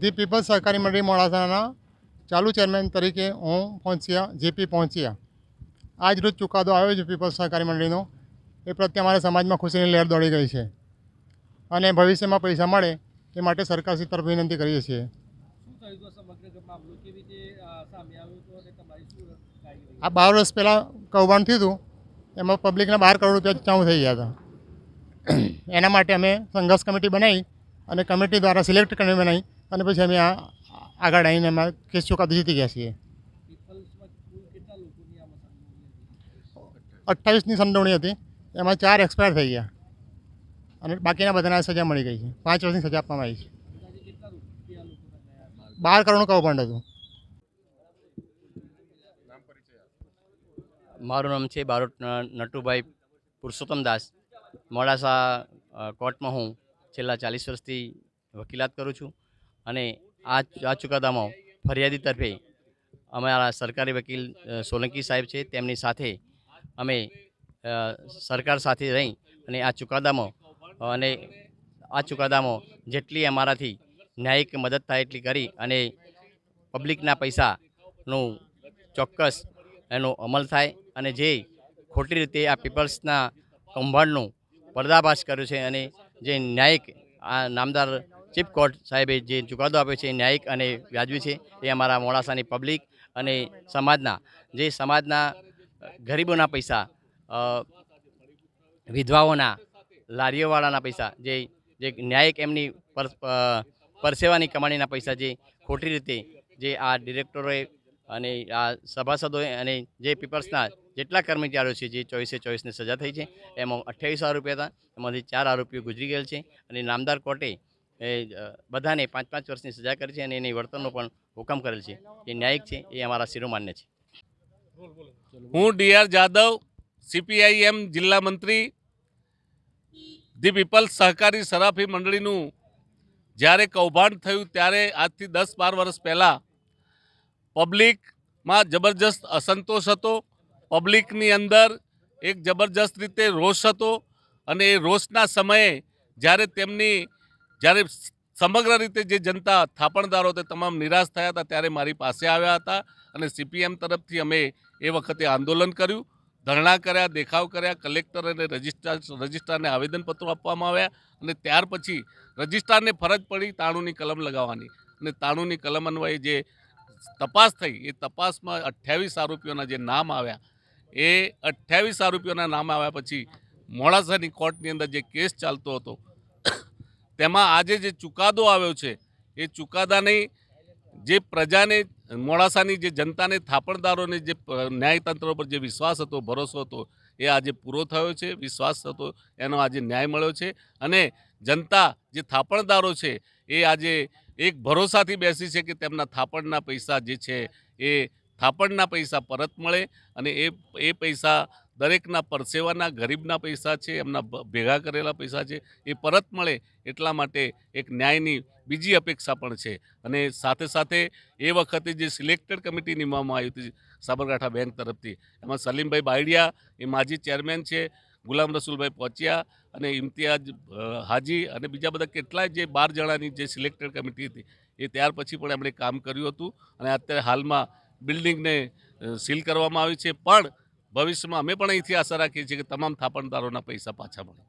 The people's સહકારી મંડળી મોડાસાના ચાલુ ચેરમેન તરીકે હું પહોંચ્યા, જેપી પહોંચ્યા. આજ રોજ ચુકાદો આવ્યો છે પીપલ્સ સહકારી મંડળીનો. એ પ્રત્યે અમારા સમાજમાં ખુશીની લહેર દોડી ગઈ છે. અને ભવિષ્યમાં પૈસા મળે એ માટે સરકારશ્રી તરફ વિનંતી કરીએ છીએ. આ બાર વર્ષ પહેલાં કૌભાંડ થયું હતું. એમાં પબ્લિકના બાર કરોડ રૂપિયા ચાઉ થઈ ગયા હતા. એના માટે અમે સંઘર્ષ કમિટી બનાવી અને કમિટી દ્વારા સિલેક્ટ કમિટી બનાવી. અને પછી અમે આ આગળ આવીને અમે કેસ ચુકાદો જીતી ગયા છીએ. અઠ્ઠાવીસની સંડોવણી હતી. એમાં ચાર એક્સપાયર થઈ ગયા. અને બાકીના બધાને સજા મળી ગઈ છે. પાંચ વર્ષની સજા આપવામાં આવી છે. બાર કરોડનું કૌભાંડ હતું. મારું નામ છે બારોટ નટુભાઈ પુરુષોત્તમ દાસ. મોડાસા કોર્ટમાં હું છેલ્લા ચાલીસ વર્ષથી વકીલાત કરું છું. અને આ આ ચુકાદામાં ફરિયાદી તરફે અમારા સરકારી વકીલ સોલંકી સાહેબ છે, તેમની સાથે અમે સરકાર સાથે રહી અને આ ચુકાદામાં, અને આ ચુકાદામાં જેટલી અમારાથી ન્યાયિક મદદ થાય એટલી કરી અને પબ્લિકના પૈસાનું ચોક્કસ એનો અમલ થાય અને જે ખોટી રીતે આ પીપલ્સના કૌભાંડનું પર્દાફાશ કર્યો છે અને જે ન્યાયિક આ નામદાર ચીફ કોર્ટ સાહેબે જે ચુકાદો આપ્યો છે એ ન્યાયિક અને વ્યાજબી છે. એ અમારા મોડાસાની પબ્લિક અને સમાજના, જે સમાજના ગરીબોના પૈસા વિધવાઓના, લારીઓવાળાના પૈસા, જે જે ન્યાયિક એમની પર પરસેવાની કમાણીના પૈસા જે ખોટી રીતે જે આ ડિરેક્ટરોએ અને આ સભાસદોએ અને જે પીપલ્સના જેટલા કર્મચારીઓ છે જે ચોવીસે ચોવીસની સજા થઈ છે, એમાં અઠ્યાવીસ આરોપી હતા. એમાંથી ચાર આરોપીઓ ગુજરી ગયેલ છે અને નામદાર કોર્ટે એ બધાને પાંચ પાંચ વર્ષની સજા કરી છે અને એની વર્તનનો પણ હુકમ કરેલ છે. એ ન્યાયિક છે, એ અમારા શિરોમાન્ય છે. હું ડીઆર જાદવ સીપીઆઈએમ જિલ્લા મંત્રી, ધી પીપલ્સ સહકારી સરાફી મંડળીનું જ્યારે કૌભાંડ થયું ત્યારે આજથી દસ બાર વર્ષ પહેલાં પબ્લિકમાં જબરજસ્ત અસંતોષ હતો. પબ્લિકની અંદર એક જબરજસ્ત રીતે રોષ હતો અને એ રોષના સમયે જ્યારે તેમની જ્યારે સમગ્ર રીતે જે જનતા થાપણદારો તે તમામ નિરાશ થયા હતા, ત્યારે મારી પાસે આવ્યા હતા અને સીપીએમ તરફથી અમે એ વખતે આંદોલન કર્યું. ધરણા કર્યા, દેખાવ કર્યા, કલેક્ટર અને રજિસ્ટ્રાર, રજિસ્ટ્રારને આવેદનપત્રો આપવામાં આવ્યા અને ત્યાર પછી રજિસ્ટ્રારને ફરજ પડી તાણુની કલમ લગાવવાની. અને તાણુની કલમ અન્વયે જે તપાસ થઈ, એ તપાસમાં અઠ્યાવીસ આરોપીઓના જે નામ આવ્યા, એ અઠ્યાવીસ આરોપીઓના નામ આવ્યા પછી મોડાસાની કોર્ટની અંદર જે કેસ ચાલતો હતો તેમાં આજે જે ચુકાદો આવ્યો છે, એ ચુકાદાની જે પ્રજાને, મોડાસાની જે જનતાને, થાપણદારોને જે ન્યાયતંત્ર પર જે વિશ્વાસ હતો, ભરોસો હતો, એ આજે પૂરો થયો છે. વિશ્વાસ હતો, એનો આજે ન્યાય મળ્યો છે અને જનતા જે થાપણદારો છે, એ આજે એક ભરોસાથી બેસી છે કે તેમના થાપણના પૈસા જે છે, એ થાપણના પૈસા પરત મળે અને એ એ પૈસા દરેકના પરસેવાના ગરીબના પૈસા છે, એમના ભેગા કરેલા પૈસા છે, એ પરત મળે એટલા માટે એક ન્યાયની બીજી અપેક્ષા પણ છે. અને સાથે સાથે એ વખતે જે સિલેક્ટેડ કમિટી નિમવામાં આવી હતી સાબરકાંઠા બેંક તરફથી, એમાં સલીમભાઈ બાયડિયા, એ માજી ચેરમેન છે, ગુલામ રસુલભાઈ પહોંચ્યા અને ઇમ્તિયાજ હાજી અને બીજા બધા કેટલાય જે બાર જણાની જે સિલેક્ટેડ કમિટી હતી, એ ત્યાર પછી પણ એમણે કામ કર્યું હતું. અને અત્યારે હાલમાં બિલ્ડિંગને સીલ કરવામાં આવી છે. પણ ભવિષ્યમાં અમે પણ અહીંથી આશા રાખીએ છીએ કે તમામ થાપણદારોના પૈસા પાછા મળે.